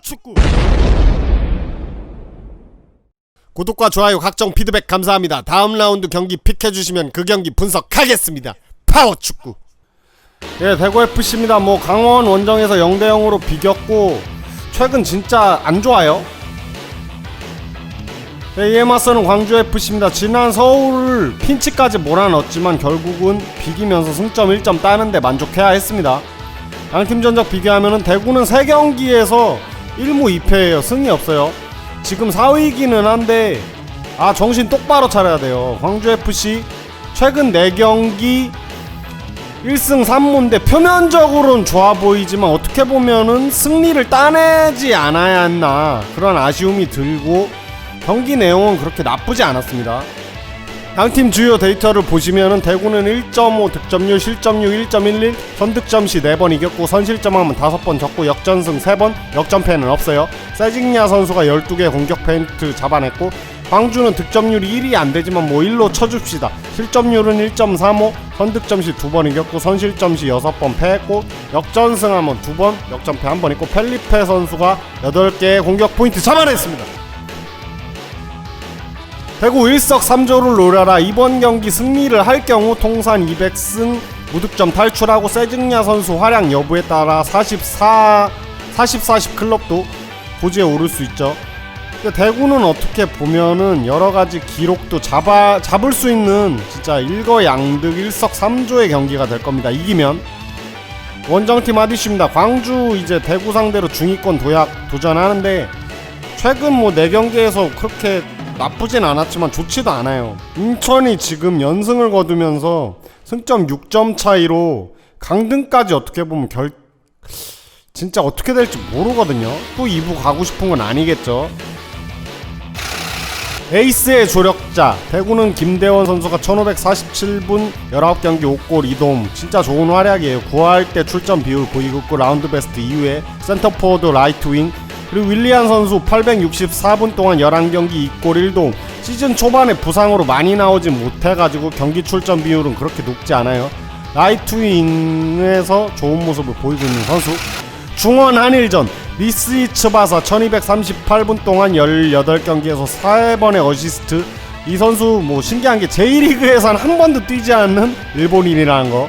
축구. 구독과 좋아요 각종 피드백 감사합니다. 다음 라운드 경기 픽해주시면 그 경기 분석하겠습니다. 파워 축구. 예 대구FC입니다. 뭐 강원 원정에서 0대0으로 비겼고 최근 진짜 안 좋아요. 네, 이에 맞서는 광주FC입니다. 지난 서울을 핀치까지 몰아넣었지만 결국은 비기면서 승점 1점 따는데 만족해야 했습니다. 양팀 전적 비교하면 대구는 3경기에서 1무 2패예요. 승이 없어요. 지금 4위기는 한데 아 정신 똑바로 차려야 돼요. 광주FC 최근 4경기 1승 3무인데 표면적으로는 좋아 보이지만 어떻게 보면은 승리를 따내지 않아야 했나 그런 아쉬움이 들고 경기 내용은 그렇게 나쁘지 않았습니다. 양팀 주요 데이터를 보시면은 대구는 1.5 득점률, 실점률 1.11, 선득점 시 4번 이겼고 선실점하면 5번 졌고 역전승 3번, 역전패는 없어요. 세징야 선수가 12개 공격 페인트 잡아냈고 광주는 득점률이 1이 안 되지만 뭐 1로 쳐줍시다. 실점률은 1.35, 선득점 시 2번 이겼고 선실점 시 6번 패했고 역전승하면 2번, 역전패 1번 있고 펠리페 선수가 8개의 공격 포인트 잡아냈습니다. 대구 1석3조를 노려라 이번 경기 승리를 할 경우 통산 200승 무득점 탈출하고 세징야 선수 활약 여부에 따라 44 40 40 클럽도 고지에 오를 수 있죠. 대구는 어떻게 보면은 여러 가지 기록도 잡아 잡을 수 있는 진짜 일거양득 일석삼조의 경기가 될 겁니다. 이기면 원정팀 아디슈입니다. 광주 이제 대구 상대로 중위권 도약 도전하는데 최근 뭐 4경기에서 그렇게 나쁘진 않았지만 좋지도 않아요. 인천이 지금 연승을 거두면서 승점 6점 차이로 강등까지 어떻게 보면 결 진짜 어떻게 될지 모르거든요. 또 2부 가고 싶은 건 아니겠죠. 에이스의 조력자 대구는 김대원 선수가 1547분 19경기 5골 2도움 진짜 좋은 활약이에요 9할 때 출전 비율 보이고 라운드 베스트 이후에 센터포워드 라이트 윙 그리고 윌리안 선수 864분 동안 11경기 2골 1도움 시즌 초반에 부상으로 많이 나오진 못해가지고 경기 출전 비율은 그렇게 높지 않아요. 라이트 윙에서 좋은 모습을 보이고 있는 선수. 중원 한일전 리스이츠바사 1238분 동안 18경기에서 4번의 어시스트. 이 선수 뭐 신기한 게 J리그에선 한 번도 뛰지 않는 일본인이라는 거.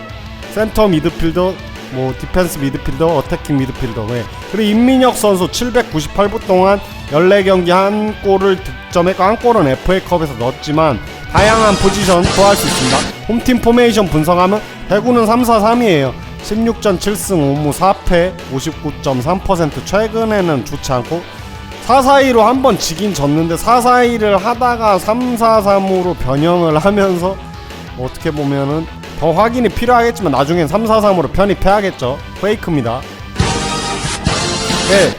센터 미드필더 뭐 디펜스 미드필더 어태킹 미드필더 네. 그리고 임민혁 선수 798분 동안 14경기 한 골을 득점했고 한 골은 FA컵에서 넣었지만 다양한 포지션 구할 수 있습니다 홈팀 포메이션 분석하면 대구는 3-4-3이에요 16전 7승 5무 4패 59.3% 최근에는 좋지 않고 4-4-2로 한 번 지긴 졌는데 4-4-2를 하다가 3-4-3으로 변형을 하면서 어떻게 보면은 더 확인이 필요하겠지만 나중엔 3-4-3으로 편입해야겠죠. 페이크입니다. 네,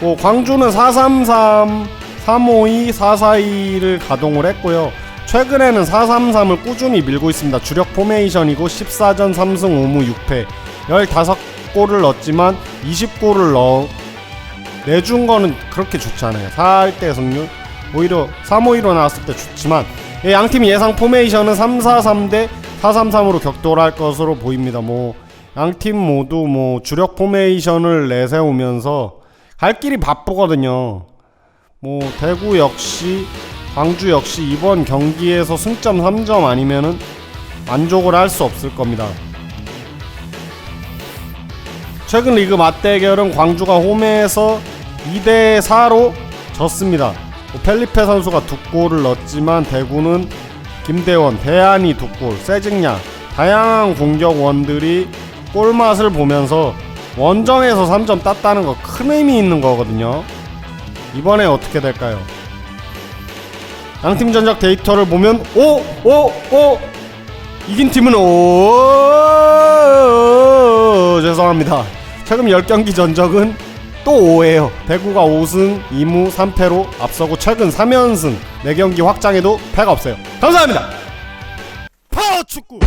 뭐 광주는 4-3-3 3-5-2 4-4-2를 가동을 했고요. 최근에는 4-3-3을 꾸준히 밀고 있습니다. 주력 포메이션이고 14전 3승 5무 6패. 15골을 넣었지만 20골을 넣어 내준 거는 그렇게 좋지 않아요. 4할 승률. 오히려 3-5-2로 나왔을 때 좋지만. 예, 양팀 예상 포메이션은 3-4-3대 4-3-3으로 격돌할 것으로 보입니다. 뭐 양 팀 모두 뭐 주력 포메이션을 내세우면서 갈 길이 바쁘거든요. 뭐 대구 역시 광주 역시 이번 경기에서 승점 3점 아니면은 만족을 할 수 없을 겁니다. 최근 리그 맞대결은 광주가 홈에서 2대 4로 졌습니다. 뭐 펠리페 선수가 두 골을 넣었지만 대구는 김대원, 대안이 두 골, 세징야 다양한 공격원들이 골맛을 보면서 원정에서 3점 땄다는 거 큰 의미 있는 거거든요. 이번에 어떻게 될까요? 양팀 전적 데이터를 보면 오! 오! 오! 이긴 팀은 오! 죄송합니다. 최근 10경기 전적은 또 5예요. 대구가 5승 2무 3패로 앞서고 최근 3연승 4경기 확장에도 패가 없어요. 감사합니다. 파워 축구